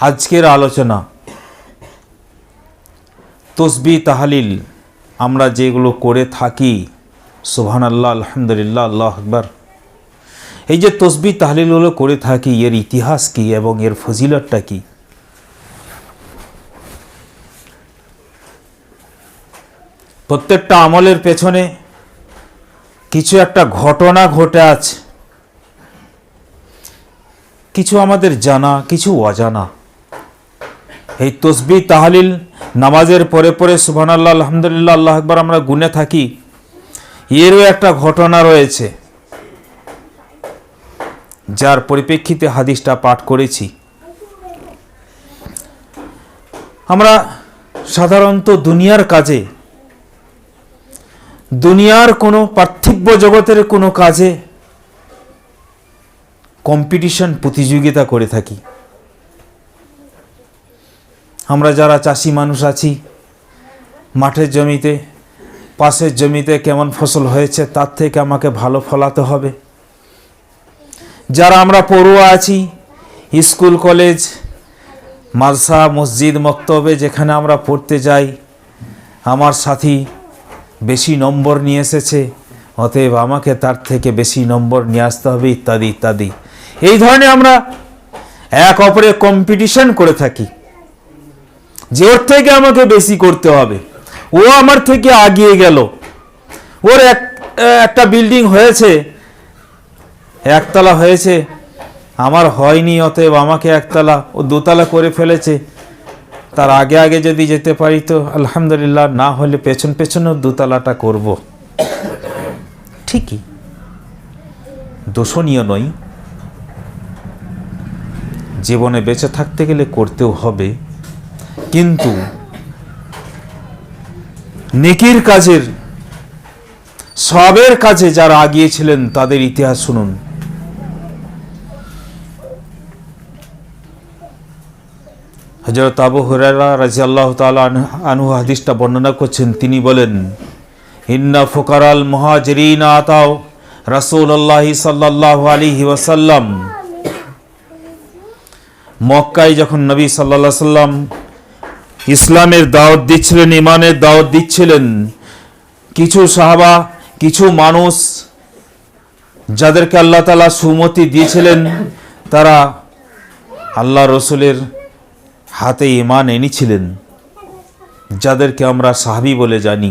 আজকের আলোচনা। তসবি তাহালিল, আমরা যেগুলো করে থাকি সুবহান আল্লাহ আলহামদুলিল্লাহ, আল্লাহ আকবর। এই যে তসবি তাহলিলগুলো করে থাকি, এর ইতিহাস কি এবং এর ফজিলতটা কি? প্রত্যেকটা আমলের পেছনে কিছু একটা ঘটনা ঘটে আছে। কিছু আমাদের জানা, কিছু অজানা। এই তসবি তাহালিল নামাজের পরে পরে সুবহান আল্লাহ আলহামদুলিল্লাহ, আল্লাহ আকবর আমরা গুনে থাকি। এরও একটা ঘটনা রয়েছে, যার পরিপ্রেক্ষিতে হাদিসটা পাঠ করেছি। আমরা সাধারণত দুনিয়ার কাজে, দুনিয়ার কোনো পার্থিব্য জগতের কোনো কাজে কম্পিটিশন প্রতিযোগিতা করে থাকি। আমরা যারা চাষি মানুষ আছি, মাঠের জমিতে, পাশের জমিতে কেমন ফসল হয়েছে তার থেকে আমাকে ভালো ফলাতে হবে। যারা আমরা পড়ুয়া আছি, স্কুল, কলেজ মালসা মসজিদ, মক্তবে যেখানে আমরা পড়তে যাই, আমার সাথী বেশি নম্বর নিয়ে এসেছে, অতএব আমাকে তার থেকে বেশি নম্বর নিয়ে আসতে হবে, ইত্যাদি ইত্যাদি। এই ধরনের আমরা এক অপরে কম্পিটিশন করে থাকি। যে ওর থেকে আমাকে বেশি করতে হবে। ও আমার থেকে আগিয়ে গেল। ওর এক, একটা বিল্ডিং হয়েছে, একতলা হয়েছে। আমার হয়নি, অতএব আমাকে একতলা ও দোতলা করে ফেলেছে। তার আগে আগে যদি যেতে পারি তো আলহামদুলিল্লাহ, না হলে পেছন পেছনেও দোতলাটা করব। ঠিকই। দোষণীয় নয়। জীবনে বেঁচে থাকতে গেলে করতেও হবে। কিন্তু নেকির কাজের, সবের কাজে যারা আগিয়েছিলেন, তাদের ইতিহাস শুনুন। হজরত আবু হুরারা রাজি আল্লাহ আনহু হাদিসটা বর্ণনা করছেন। তিনি বলেন, ইন্না ফোকারাল মহাজরিন আতাও রাসূলুল্লাহি সাল্লাল্লাহু আলাইহি ওয়াসাল্লাম। মক্কায় যখন নবী আলাইহি সাল্লাম ইসলামের দাওয়াত দিচ্ছিলেন ইমানের দাওয়াত দিচ্ছিলেন। কিছু সাহাবা, কিছু মানুষ যাদেরকে আল্লাহ তালা সুমতি দিয়েছিলেন, তারা আল্লাহ রসুলের হাতে ইমান এনেছিলেন, যাদেরকে আমরা সাহাবি বলে জানি।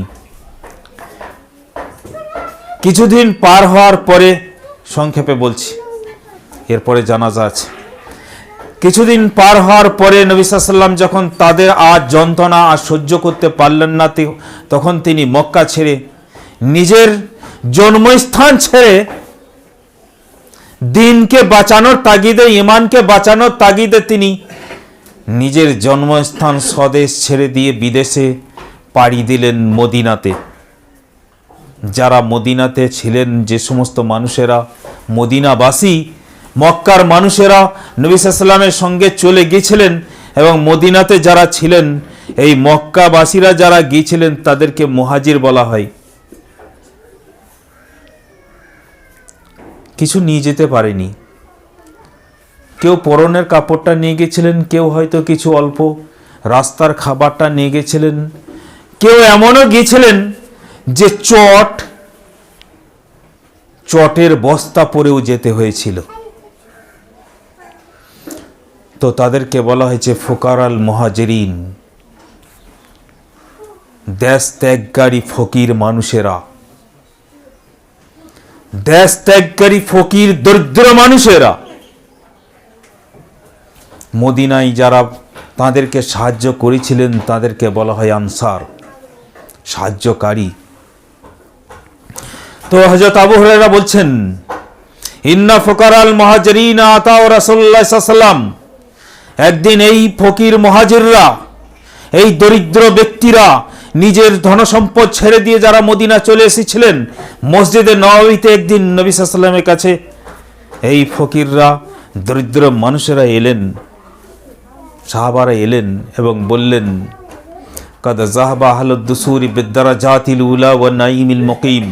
কিছুদিন পার হওয়ার পরে সংক্ষেপে বলছি, এরপরে জানাজা আছে। কিছুদিন পার হওয়ার পরে নবী সাল্লাম যখন তাদের আর যন্ত্রণা আর সহ্য করতে পারলেন না তখন তিনি মক্কা ছেড়ে নিজের জন্মস্থান ছেড়ে দিনকে বাঁচানোর তাগিদে ইমানকে বাঁচানোর তাগিদে তিনি নিজের জন্মস্থান স্বদেশ ছেড়ে দিয়ে বিদেশে পাড়ি দিলেন মদিনাতে। যারা মদিনাতে ছিলেন, যে সমস্ত মানুষেরা মদিনাবাসী মক্কার মানুষেরা নবী সঙ্গে চলে গিয়েছিলেন এবং মদিনাতে যারা ছিলেন, এই মক্কাবাসীরা যারা গিয়েছিলেন তাদেরকে মহাজির বলা হয়। কিছু নিয়ে যেতে পারেনি। কেউ পরনের কাপড়টা নিয়ে গেছিলেন কেউ হয়তো কিছু অল্প রাস্তার খাবারটা নিয়ে গেছিলেন কেউ এমনও গিয়েছিলেন যে চট, চটের বস্তা পরেও যেতে হয়েছিল। তো তাদেরকে বলা হয়েছে ফোকারাল মহাজেরিন। দেশ ত্যাগকারী ফকির মানুষেরা। দেশ ত্যাগকারী ফকির দরিদ্র মানুষেরা। মদিনায় যারা তাদেরকে সাহায্য করেছিলেন, তাদেরকে বলা হয় আনসার, সাহায্যকারী। তো হজরত আবু হরেরা বলছেন, ইন্না ফোকারাল মহাজরিন আতাও রাসুল্লাহ সাল্লাম একদিন এই ফকির মহাজিররা, এই দরিদ্র ব্যক্তিরা নিজের ধনসম্পদ ছেড়ে দিয়ে যারা মদিনা চলে এসেছিলেন, মসজিদে নবাবিতে একদিন নবী সাল্লামের কাছে, এই ফকিররা, দরিদ্র মানুষেরা এলেন, সাহাবারা এলেন এবং বললেন, কাদ জাহাবা আহলুদ্দুসুরি বিদ্যারা জাতিল উলা ও নাইমিল মকিম।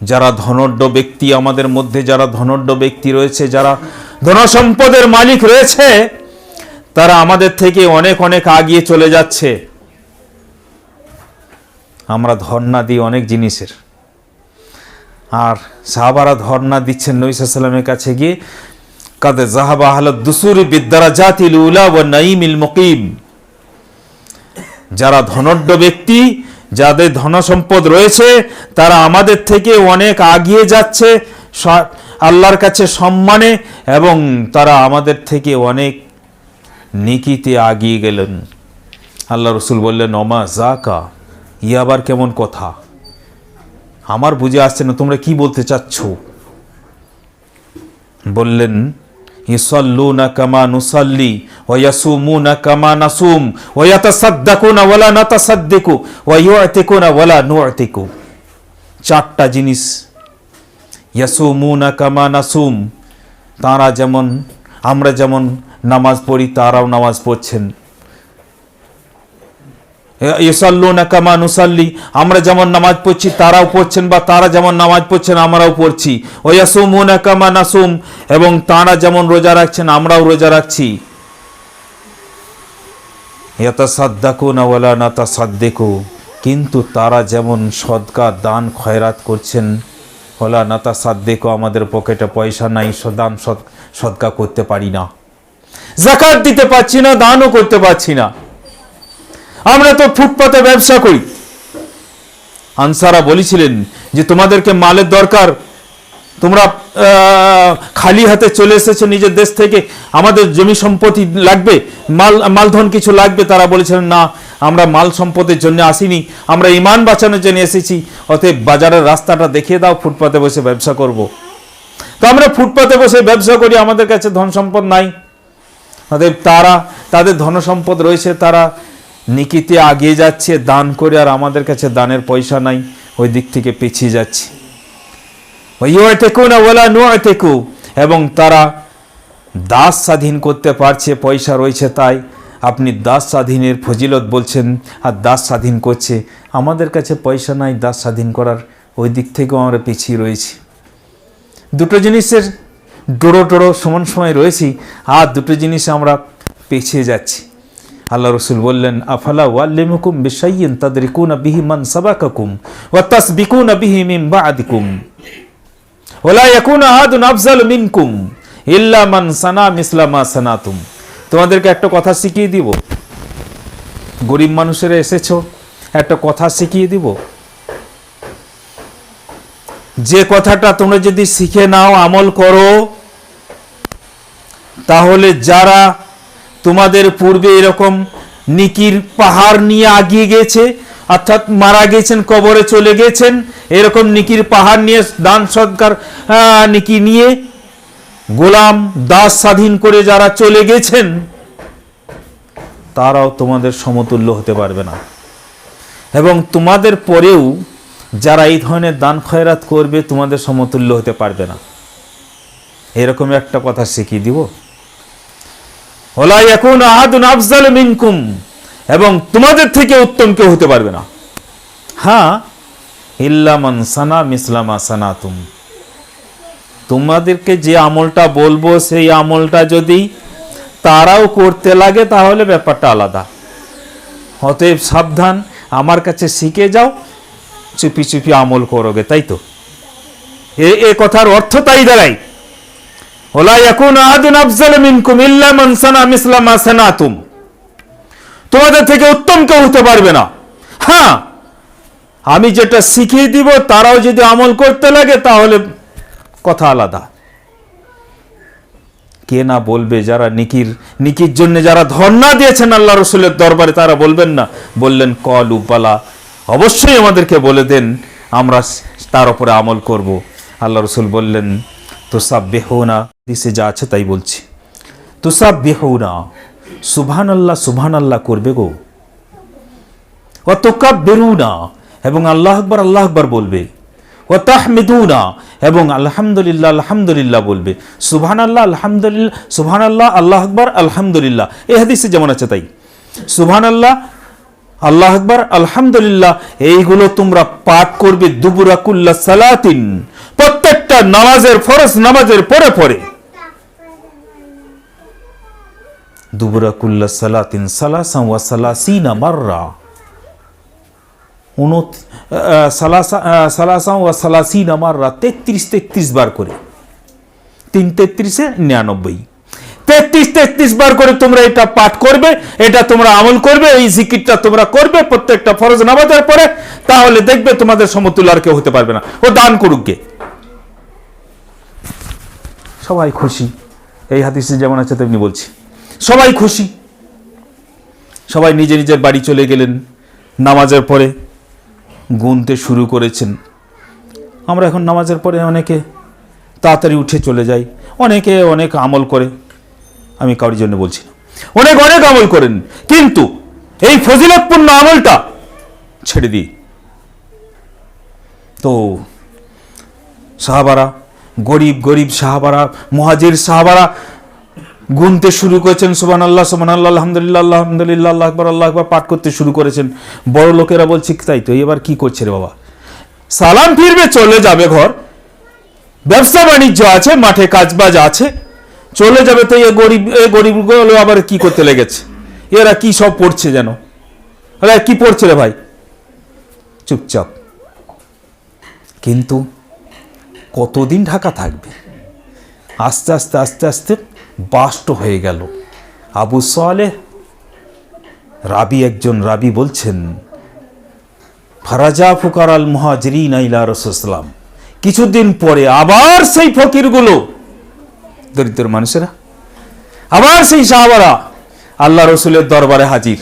যারা ধনঢ্য ব্যক্তি আমাদের মধ্যে, যারা ধনঢ্য ব্যক্তি রয়েছে, যারা ধনসম্পদের মালিক রয়েছে তারা আমাদের থেকে অনেক অনেক আগিয়ে চলে যাচ্ছে। আমরা ধর্ণা দিই অনেক জিনিসের। আর সাহাবারা ধর্ণা দিচ্ছেন নৈসাল্লামের কাছে গিয়ে, কাদে জাহাবা আহল দুসুরি বিদ্যারা জাতিল উলা ও নাইমিল মকিম। যারা ধনঢ্য ব্যক্তি, যাদের ধনসম্পদ রয়েছে, তারা আমাদের থেকে অনেক আগিয়ে যাচ্ছে। আল্লাহর কাছে সম্মানে এবং তারা আমাদের থেকে অনেক নিকিতে আগিয়ে গেলেন। আল্লাহ রসুল বললেন অমা জাকা ই আবার কেমন কথা? আমার বুঝে আসছে না, তোমরা কি বলতে চাচ্ছ? বললেন ইসল্লুনা কামা নুসাল্লি ওয়াসুমুনা কামা নাসুম ওয়াতাসাদ্দাকুনা ওয়ালা নাতাসাদ্দিকু, ওয়ায়ুআতিকুনা ওয়ালা নুআতিকু। চারটা জিনিস, ইয়াসুমুনা কামা নাসুম, তারা যেমন, আমরা যেমন নামাজ পড়ি, তারাও নামাজ পড়ছেন। ইসাল্লুনা কামা নুসাল্লি, আমরা যেমন নামাজ পড়ছি, তারাও পড়ছেন বা তারা যেমন নামাজ পড়ছেন, আমরাও পড়ছি। ওয়াসুমুনা কামা নাসুম, এবং তারা যেমন রোজা রাখছেন, আমরাও রোজা রাখছি। কিন্তু তারা যেমন সদকা, দান, খয়রাত করছেন ওলা নাতা সাদ্দেকো আমাদের পকেটে পয়সা নাই দান সদ- সদকা করতে পারি না। জাকাত দিতে পারছি না, দানও করতে পারছি না। আমরা তো ফুটপাতে ব্যবসা করি। আনসারা বলেছিলেন যে তোমাদেরকে মালের দরকার। তোমরা খালি হাতে চলে এসেছ নিজের দেশ থেকে। আমাদের জমি সম্পত্তি লাগবে, মাল, মালধন কিছু লাগবে। তারা বলেছিলেন, না, আমরা মাল সম্পদের জন্য আসিনি। আমরা ইমান বাঁচানোর জন্য এসেছি। অতএব বাজারের রাস্তাটা দেখিয়ে দাও, ফুটপাতে বসে ব্যবসা করব। তো আমরা ফুটপাতে বসে ব্যবসা করি, আমাদের কাছে ধন সম্পদ নাই। অতএব তারা, তাদের ধন সম্পদ রয়েছে, তারা নিকিতে আগিয়ে যাচ্ছে, দান করে আর আমাদের কাছে দানের পয়সা নাই, ওই দিক থেকে পিছিয়ে যাচ্ছে। ওয়াইয়াতেকুনা ওয়ালা নুআতেকু, এবং তারা দাস স্বাধীন করতে পারছে, পয়সা রয়েছে তাই। আপনি দাস স্বাধীনের ফজিলত বলছেন, আর দাস স্বাধীন করছে। আমাদের কাছে পয়সা নাই, দাস স্বাধীন করার, ওই দিক থেকেও আমরা পিছিয়ে রয়েছি। দুটো জিনিসের ডোড়ো টোড়ো সমান সময় রয়েছি, আর দুটো জিনিস আমরা পিছিয়ে যাচ্ছি। আল্লাহ রসুল বললেন, আফালা ওয়াল্লিমুকুম বিশাইয়িন তাদরিকুনা বিহি মান সাবাকাকুম ওয়া তাসবিকুনা বিহি মিন বা'দিকুম ওলা ইয়াকুন আহাদুন আফজাল মিনকুম ইল্লা মান সানা মিসলা মা সানাতুম। তোমাদেরকে একটা কথা শিখিয়ে দিব। গরিব মানুষেরা এসেছ, একটা কথা শিখিয়ে দিব। যে কথাটা তোমরা যদি শিখে নাও, আমল করো, তাহলে যারা তোমাদের পূর্বে এরকম নিকির পাহাড় নিয়ে আগিয়ে গেছে, অর্থাৎ মারা গেছেন, কবরে চলে গেছেন, এরকম নিকির পাহাড় নিয়ে দান সৎকার নিকি নিয়ে গোলাম দাস স্বাধীন করে যারা চলে গেছেন, তারাও তোমাদের সমতুল্য হতে পারবে না। এবং তোমাদের পরেও যারা এই ধরনের দান খয়রাত করবে, তোমাদের সমতুল্য হতে পারবে না। এরকম একটা কথা শিখিয়ে দিব। ওলা এখন আহাদুন আফজাল মিনকুম, এবং তোমাদের থেকে উত্তম কেউ হতে পারবে না। হ্যাঁ ইল্লামান সানা মিসলামা সানাতুম। তোমাদেরকে যে আমলটা বলব, সেই আমলটা যদি তারাও করতে লাগে, তাহলে ব্যাপারটা আলাদা। অতএব সাবধান, আমার কাছে শিখে যাও চুপি চুপি আমল করোগে, তাই তো? এ এ কথার অর্থ তাই দাঁড়ায় ওলা ইয়াকুন আহাদুন আফজাল মিনকুম ইল্লা মান সানা মিসলা মা তোমাদের থেকে উত্তম কেউ হতে পারবে না। হ্যাঁ আমি যেটা শিখিয়ে দিব, তারাও যদি আমল করতে লাগে, তাহলে কথা আলাদা। কে না বলবে যারা নিকির নিকির জন্য যারা ধর্ণা দিয়েছেন আল্লাহ রসুলের দরবারে, তারা বলবেন না। বললেন, কল উপালা অবশ্যই আমাদেরকে বলে দেন, আমরা তার উপরে আমল করব। আল্লাহ রসুল বললেন তোসাব বেহনা দিসে যা আছে তাই বলছি। তোসাব বেহনা সুবহান আল্লাহ সুবহান আল্লাহ করবে গো। ও তোকাব বেরুনা এবং আল্লাহ আকবর আল্লাহ আকবর বলবে। ও তাহমেদুনা এবং আলহামদুলিল্লাহ আলহামদুলিল্লাহ বলবে। সুভান আল্লাহ আলহামদুলিল্লাহ সুভান আল্লাহ আল্লাহ আকবর আলহামদুলিল্লাহ এই হাদিসে যেমন আছে তাই। সুবহান আল্লাহ আল্লাহ আকবর, আলহামদুলিল্লাহ, এইগুলো তোমরা পাঠ করবে দুবুরাকুল্লাহ সালাতিন। প্রত্যেকটা নামাজের ফরজ নামাজের পরে পরে। দুবরা কুল্লা সালাতিন সালাসা ওয়া সালাসিনা মাররা। উনত সালাসা সালাসা ওয়া সালাসিনা মাররা, তেত্রিশ তেত্রিশ বার করে। তিন তেত্রিশে নিরানব্বই। তেত্রিশ তেত্রিশ বার করে তোমরা এটা পাঠ করবে, এটা তোমরা আমল করবে, এই জিকিরটা তোমরা করবে, প্রত্যেকটা ফরজ নামাজের পরে, তাহলে দেখবে তোমাদের সমতুল্য আর কেউ হতে পারবে না। ও দান করুক গে। সবাই খুশি। এই হাদিসে যেমন আছে তেমনি বলছি। সবাই খুশি। সবাই নিজে নিজের বাড়ি চলে গেলেন, নামাজের পরে গুনতে শুরু করেছেন। আমরা এখন নামাজের পরে অনেকে তাড়াতাড়ি উঠে চলে যাই, অনেকে অনেক আমল করে। আমি কারোর জন্য বলছি না। অনেক অনেক আমল করেন। কিন্তু এই ফজিলতপূর্ণ আমলটা ছেড়ে দিই। তো সাহাবারা, গরিব গরিব সাহাবারা, মহাজির সাহাবারা গুনতে শুরু করেছেন সুবান আল্লাহ সুবান আল্লাহ আলহামদুলিল্লাহ আলহামদুলিল্লাহ, আল্লাহ আকবর আল্লাহ আকবর, পাঠ করতে শুরু করেছেন। বড় লোকেরা বলছে তাই তো, এবার কি করছে রে বাবা? সালাম ফিরবে, চলে যাবে ঘর। ব্যবসা বাণিজ্য আছে, মাঠে কাজবাজ আছে। চলে যাবে তো এ গরিব, এ গরিবগুলো আবার কি করতে লেগেছে? এরা কি সব পড়ছে যেন? কি পড়ছে রে ভাই? চুপচাপ। কিন্তু কতদিন ঢাকা থাকবে? আস্তে আস্তে আস্তে আস্তে বাষ্ট হয়ে গেল। আবু সালেহ, রাবি একজন রাবি বলছেন, ফারাজা ফুকার আল মুহাজরিন ইলা রসুলাম কিছুদিন পরে আবার সেই ফকিরগুলো দরিদ্র মানুষেরা? আবার সেই সাহাবারা আল্লাহ রসুলের দরবারে হাজির।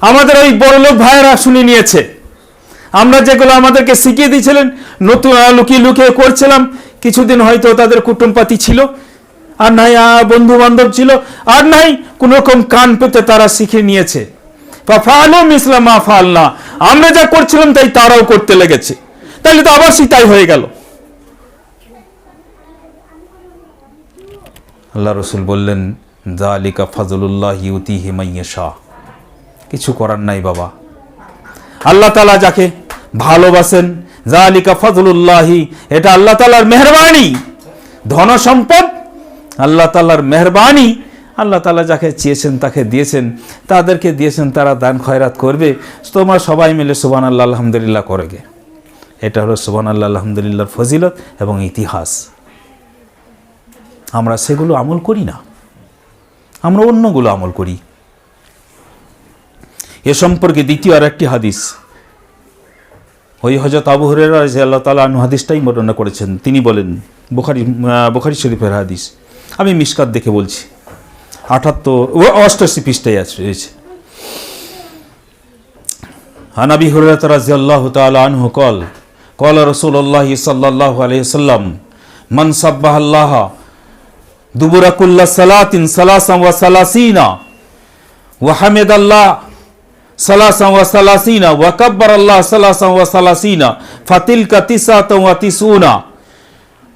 আমাদের ওই বড়লোক ভাইয়েরা শুনে নিয়েছে। আমরা যেগুলো আমাদেরকে শিখিয়ে দিয়েছিলেন, নতুন লুকিয়ে লুকিয়ে করছিলাম। কিছুদিন হয়তো তাদের কুটুমপাতি ছিল। আর নাই বন্ধু বান্ধব ছিল আর নাই কোন রকম কান পেতে তারা শিখে নিয়েছে। আমরা যা করছিলাম তাই তারাও করতে লেগেছে। তাহলে তো আবার তাই হয়ে গেল। আল্লাহ রসুল বললেন জালিকা ফাজলুল্লাহ ইউতি হিমাইয়া শাহ কিছু করার নাই বাবা। আল্লাহ তালা যাকে ভালোবাসেন জালিকা ফজলুল্লাহি এটা আল্লাহ তালার মেহরবানি। ধন সম্পদ আল্লাহ তালার মেহরবানি, আল্লাহ তালা যাকে চেয়েছেন তাকে দিয়েছেন, তাদেরকে দিয়েছেন, তারা দান খয়রাত করবে। তোমরা সবাই মিলে সুবান আল্লাহ আলহামদুলিল্লাহ করে গে। এটা হলো সুবান আল্লাহ আলহামদুলিল্লাহর ফজিলত এবং ইতিহাস। আমরা সেগুলো আমল করি না। আমরা অন্যগুলো আমল করি। এ সম্পর্কে দ্বিতীয় আর একটি হাদিস। ওই হজরত আবু হরেরা আল্লাহ তালা আনু হাদিসটাই বর্ণনা করেছেন। তিনি বলেন, বোখারি বুখারি শরীফের হাদিস। আমি মিসকাত দেখে বলছি। আঠাত্তর, ও অষ্টাশি পৃষ্ঠায় রয়েছে। হানাবি হরত রাজি আল্লাহ তালহ কল কল রসুল্লাহ সাল্লাহ আলহিসাল্লাম মন সাব্বাহ আল্লাহ দুবুরাকুল্লা সালাতিন সালাসাম ওয়া সালাসিনা ওয়াহামেদ আল্লাহ সালাসাম ওয়া সালাসিনা ওয়াকাব্বার আল্লাহ সালাসাম ওয়া সালাসিনা, ফাতিলকা তিসাত ওয়া তিসুনা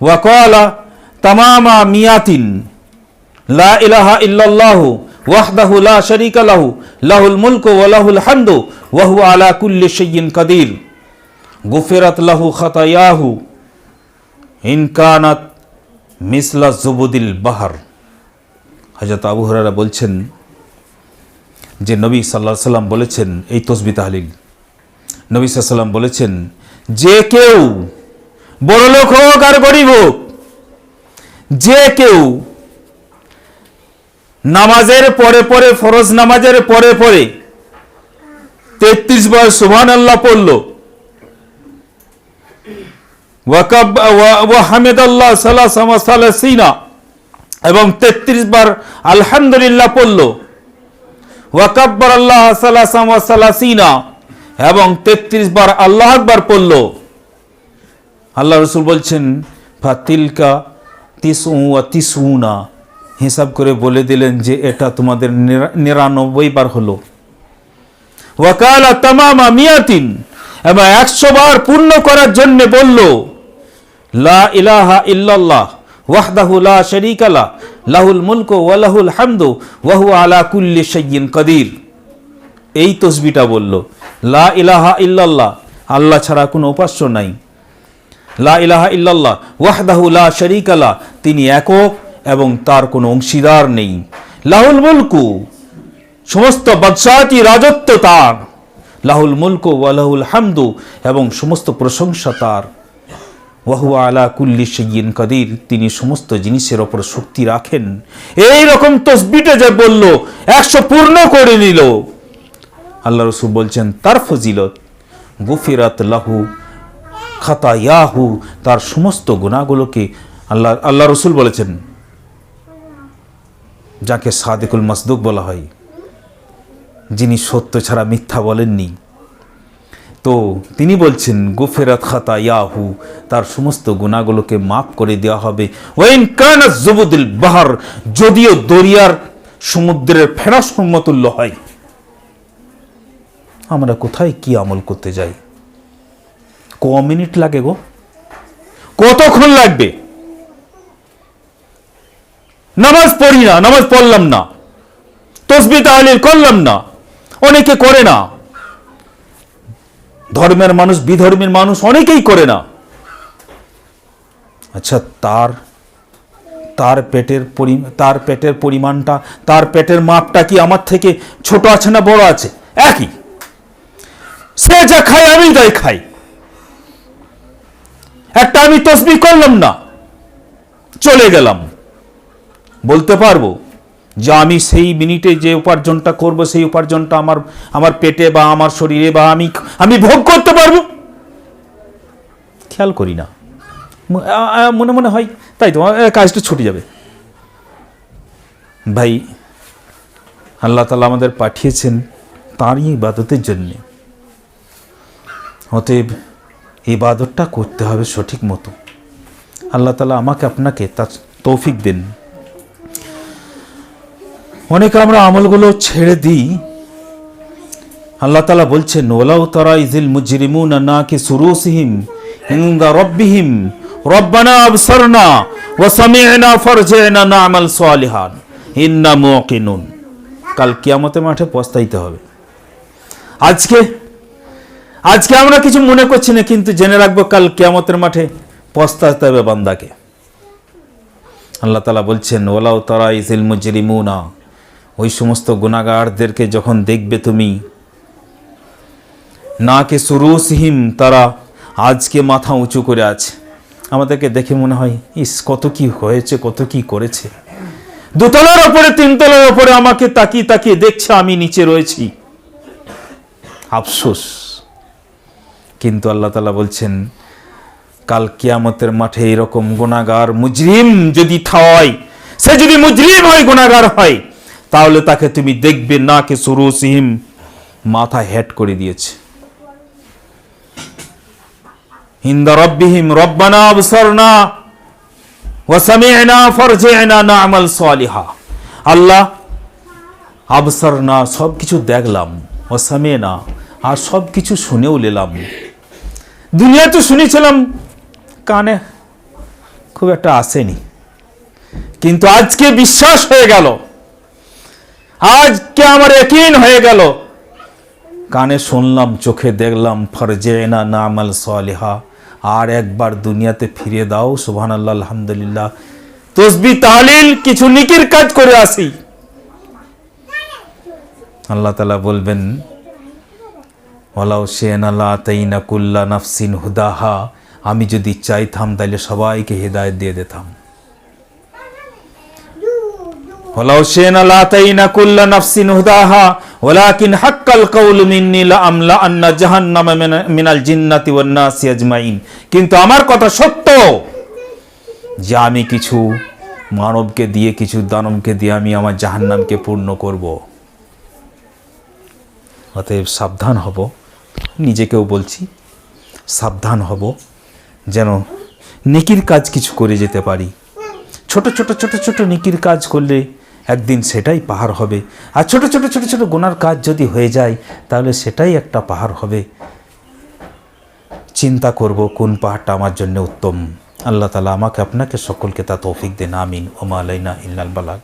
ওয়াকালা তামামা মিয়াতিন। লা ইলাহা ইল্লাল্লাহু ওয়াহদাহু লা শারীকা লাহু, লাহুল মুলকু ওয়া লাহুল হামদু, ওয়া হুয়া আলা কুল্লি শাইইন কাদির। গুফিরাত লাহু খাতায়াহু, ইন কানাত মিসলা জুবুদিল বাহার। হযরত আবু হুরায়রা বলছেন যে, নবী সাল্লাহ সাল্লাম বলেছেন, এই তসবি তাহলিল। নবী সাল্লাম বলেছেন, যে কেউ বড়লোক হোক আর গরিব হোক যে কেউ নামাজের পরে পরে, ফরজ নামাজের পরে পরে তেত্রিশ বার সুবহান আল্লাহ পড়ল সালাসিনা। এবং তেত্রিশ বার আলহামদুলিল্লাহ পড়ল। ওয়াকাব্বার আল্লাহ সালাসাম সালাসিনা। এবং তেত্রিশ বার আল্লাহ আকবার পড়ল। আল্লাহ রসুল বলছেন, ফাতিলকা তিসু তিসুনা। হিসাব করে বলে দিলেন যে এটা তোমাদের নিরা- নিরানব্বই বার হলো। ওয়াকালা তামামা মিয়াতিন, এবং একশো বার পূর্ণ করার জন্য বলল, লা ইলাহা ইল্লাল্লাহ, ওয়াহদাহু লা শারীকা লা, লাহুল মুলকু ওয়া লাহুল হামদু, ওয়া আলা কুল্লি শাইইন কাদির। এই তসবিটা বলল, লা ইলাহা ইল্লাল্লাহ, আল্লাহ ছাড়া কোনো উপাস্য নাই। লা ইলাহা ইল্লাল্লাহ, ওয়াহদাহু লা তিনি একক এবং তার কোনো অংশীদার নেই। লাহুল মুলকু, সমস্ত বাদশাহতি রাজত্ব তার। লাহুল মুলকু ওয়ালাহুল হামদু এবং সমস্ত প্রশংসা তার। ওয়াহু আলা কুল্লি সৈয়িন কাদির, তিনি সমস্ত জিনিসের ওপর শক্তি রাখেন। এই রকম তসবিটা যে বলল, একশো পূর্ণ করে নিল। আল্লাহ রসুল বলছেন, তার ফজিলত, গুফিরাত লাহু খাতা ইয়াহু তার সমস্ত গুণাগুলোকে আল্লাহ আল্লাহ রসুল বলেছেন, যাকে সাদেকুল মাসদুক বলা হয়, যিনি সত্য ছাড়া মিথ্যা বলেননি। তো তিনি বলছেন, গুফেরাত খাতা ইয়াহু তার সমস্ত গুণাগুলোকে মাফ করে দেওয়া হবে। ওয়েন কানা জবুদুল বাহার, যদিও দরিয়ার সমুদ্রের ফেরা সমতুল্য হয়। আমরা কোথায় কি আমল করতে যাই? ক মিনিট লাগে গো। কতক্ষণ লাগবে? নামাজ পড়ি না নামাজ পড়লাম না। তসবি তাহলিল করলাম না। অনেকে করে না। ধর্মের মানুষ বিধর্মের মানুষ অনেকেই করে না। আচ্ছা তার তার পেটের পরি তার পেটের পরিমাণটা তার পেটের মাপটা কি আমার থেকে ছোট আছে না বড় আছে? একই। সে যা খায় আমি তাই খাই। একটা আমি তসবি করলাম না। চলে গেলাম। বলতে পারব যে আমি সেই মিনিটে যে উপার্জনটা করব, সেই উপার্জনটা আমার আমার পেটে বা আমার শরীরে বা আমি আমি ভোগ করতে পারব। খেয়াল করি না। মনে মনে হয়, তাই তো কাজটা ছুটে যাবে। ভাই, আল্লাহ তালা আমাদের পাঠিয়েছেন তাঁরই ইবাদতের জন্যে। অতএব ইবাদতটা করতে হবে সঠিক মতো। আল্লাহ তালা আমাকে আপনাকে তার তৌফিক দেন। অনেক আমরা আমলগুলো ছেড়ে দিই। আল্লাহ তালা বলছেন ওলাউ তারা ইজিল মুজরিমুন না কি সুরুসিহিম ইন্দা রব্বিহিম। রব্বানা আবসারনা ওয়া সামি'না ফারজি'না না'মাল সালিহান। ইন্না মুকিনুন। কাল কিয়ামতে মাঠে পস্তাইতে হবে। আজকে আজকে আমরা কিছু মনে করছি না, কিন্তু জেনে রাখব কাল কিয়ামতের মাঠে পস্তাতে হবে বান্দাকে। আল্লাহ তালা বলছেন ওলাও তারা ইসিল মুজরিমুনা। ওই সমস্ত গুণাগারদেরকে যখন দেখবে তুমি, না কে সুরুসহিম, তারা আজকে মাথা উঁচু করে আছে। আমাদেরকে দেখে মনে হয়, ইস, কত কি হয়েছে, কত কি করেছে? দোতলার ওপরে, তিনতলার ওপরে আমাকে তাকিয়ে তাকিয়ে দেখছে, আমি নিচে রয়েছি। আফসোস। কিন্তু আল্লাহ তালা বলছেন, কাল কিয়ামতের মাঠে এরকম গুণাগার মুজরিম যদি হয় সে যদি মুজরিম হয় গুণাগার হয়, তাহলে তাকে তুমি দেখবে না কে সুরুসিহিম মাথা হেড করে দিয়েছে। হিন্দা রব্বিহিম রব্বানা সামি'না ফারজি'না না'মাল সালিহা। আল্লাহ, আবসারনা সব কিছু দেখলাম ও সামি'না আর সব কিছু শুনেও নিলাম। দুনিয়া তো শুনেছিলাম, কানে খুব একটা আসেনি। কিন্তু আজকে বিশ্বাস হয়ে গেল। আজকে আমার একিন হয়ে গেল। কানে শুনলাম, চোখে দেখলাম ফরজেনা নামাল সালেহা। আর একবার দুনিয়াতে ফিরে দাও সুবহান আল্লাহ আলহামদুলিল্লাহ। তসবি, তাহলিল, কিছু নিকির কাজ করে আসি। আল্লাহ তালা বলবেন ওলাও শেন আল্লাহ তাইনা কুল্লা নাফসিন হুদাহা। আমি যদি চাইতাম, তাইলে সবাইকে হৃদায়ত দিয়ে দিতাম। ওলাও শেন আল্লাহ তাইনা কুল্লা নাফসিন হুদাহা ওলাকিন হাক্কাল কৌল মিন্নি আমলা আন্না জাহান্নাম মিনাল জিন্নাতি ওয়ান্নাসি আজমাইন। কিন্তু আমার কথা সত্য, যে আমি কিছু মানবকে দিয়ে, কিছু দানবকে দিয়ে আমি আমার জাহান্নামকে পূর্ণ করব। অতএব সাবধান হব। নিজেকেও বলছি, সাবধান হব, যেন নেকির কাজ কিছু করে যেতে পারি। ছোট ছোট ছোট ছোট নেকির কাজ করলে একদিন সেটাই পাহাড় হবে। আর ছোট ছোট ছোট ছোট গোনার কাজ যদি হয়ে যায়, তাহলে সেটাই একটা পাহাড় হবে। চিন্তা করব কোন পাহাড়টা আমার জন্য উত্তম। আল্লাহ তালা আমাকে, আপনাকে সকলকে তা তৌফিক দেন, আমিন। ওমা আলাইনা ইল্লাল বালাক